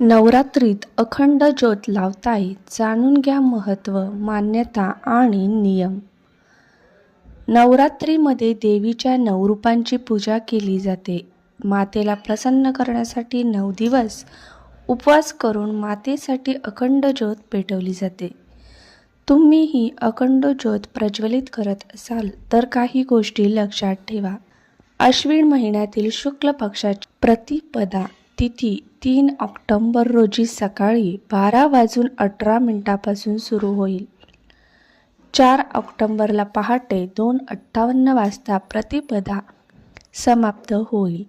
नवरात्रीत अखंड ज्योत लावताय जाणून घ्या महत्त्व मान्यता आणि नियम. नवरात्रीमध्ये देवीच्या नवरूपांची पूजा केली जाते. मातेला प्रसन्न करण्यासाठी नऊ दिवस उपवास करून मातेसाठी अखंड ज्योत पेटवली जाते. तुम्हीही अखंड ज्योत प्रज्वलित करत असाल तर काही गोष्टी लक्षात ठेवा. अश्विन महिन्यातील शुक्ल पक्षाची प्रतिपदा तिथी तीन ऑक्टोंबर रोजी सकाळी बारा वाजून अठरा मिनिटापासून सुरू होईल. चार ऑक्टोंबरला पहाटे दोन अठ्ठावन्न वाजता प्रतिपदा समाप्त होईल.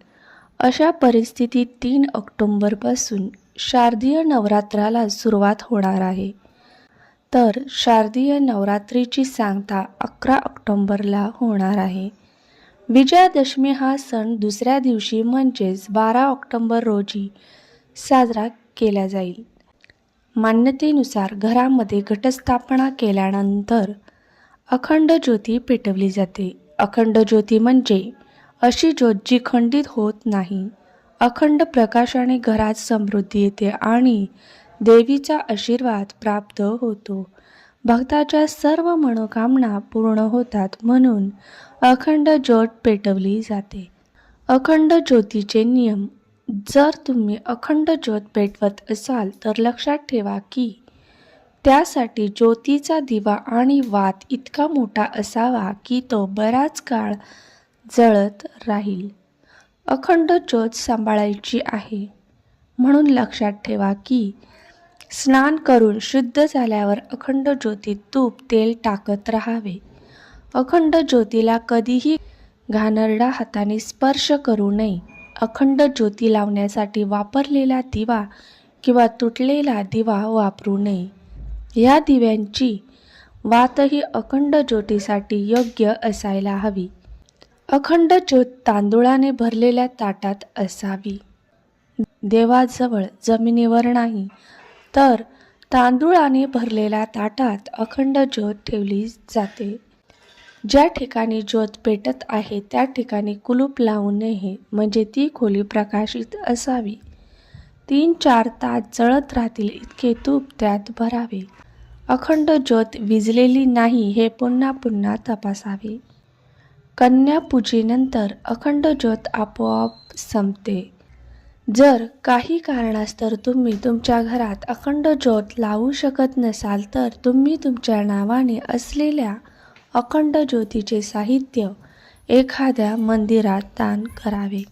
अशा परिस्थितीत तीन ऑक्टोंबरपासून शारदीय नवरात्राला सुरुवात होणार आहे. तर शारदीय नवरात्रीची सांगता अकरा ऑक्टोंबरला होणार आहे. विजयादशमी हा सण दुसऱ्या दिवशी म्हणजेच बारा ऑक्टोंबर रोजी साजरा केला जाईल. मान्यतेनुसार घरामध्ये घटस्थापना केल्यानंतर अखंड ज्योती पेटवली जाते. अखंड ज्योती म्हणजे अशी ज्योत जी खंडित होत नाही. अखंड प्रकाशाने घरात समृद्धी येते आणि देवीचा आशीर्वाद प्राप्त होतो. भक्ताच्या सर्व मनोकामना पूर्ण होतात म्हणून अखंड ज्योत पेटवली जाते. अखंड ज्योतीचे नियम. जर तुम्ही अखंड ज्योत पेटवत असाल तर लक्षात ठेवा की त्यासाठी ज्योतीचा दिवा आणि वात इतका मोठा असावा की तो बराच काळ जळत राहील. अखंड ज्योत सांभाळायची आहे. म्हणून लक्षात ठेवा की स्नान करून शुद्ध झाल्यावर अखंड ज्योतीत तूप तेल टाकत राहावे. अखंड ज्योतीला कधीही घाणरडा हाताने स्पर्श करू नये. अखंड ज्योती लावण्यासाठी वापरलेला दिवा किंवा तुटलेला दिवा वापरू नये. या दिव्यांची वातही अखंड ज्योतीसाठी योग्य असायला हवी. अखंड ज्योत तांदुळाने भरलेल्या ताटात असावी. देवाजवळ जमिनीवर नाही तर तांदूळाने भरलेल्या ताटात अखंड ज्योत ठेवली जाते. ज्या ठिकाणी ज्योत पेटत आहे त्या ठिकाणी कुलूप लावू नये म्हणजे ती खोली प्रकाशित असावी. तीन चार तास जळत राहतील इतके तूप त्यात भरावे. अखंड ज्योत विजलेली नाही हे पुन्हा पुन्हा तपासावे. कन्यापूजेनंतर अखंड ज्योत आपोआप संपते. जर काही कारणास्तव तुम्ही तुमच्या घरात अखंड ज्योत लावू शकत नसाल तर तुम्ही तुमच्या नावाने असलेल्या अखंड ज्योतीचे साहित्य एखाद्या मंदिरात दान करावे.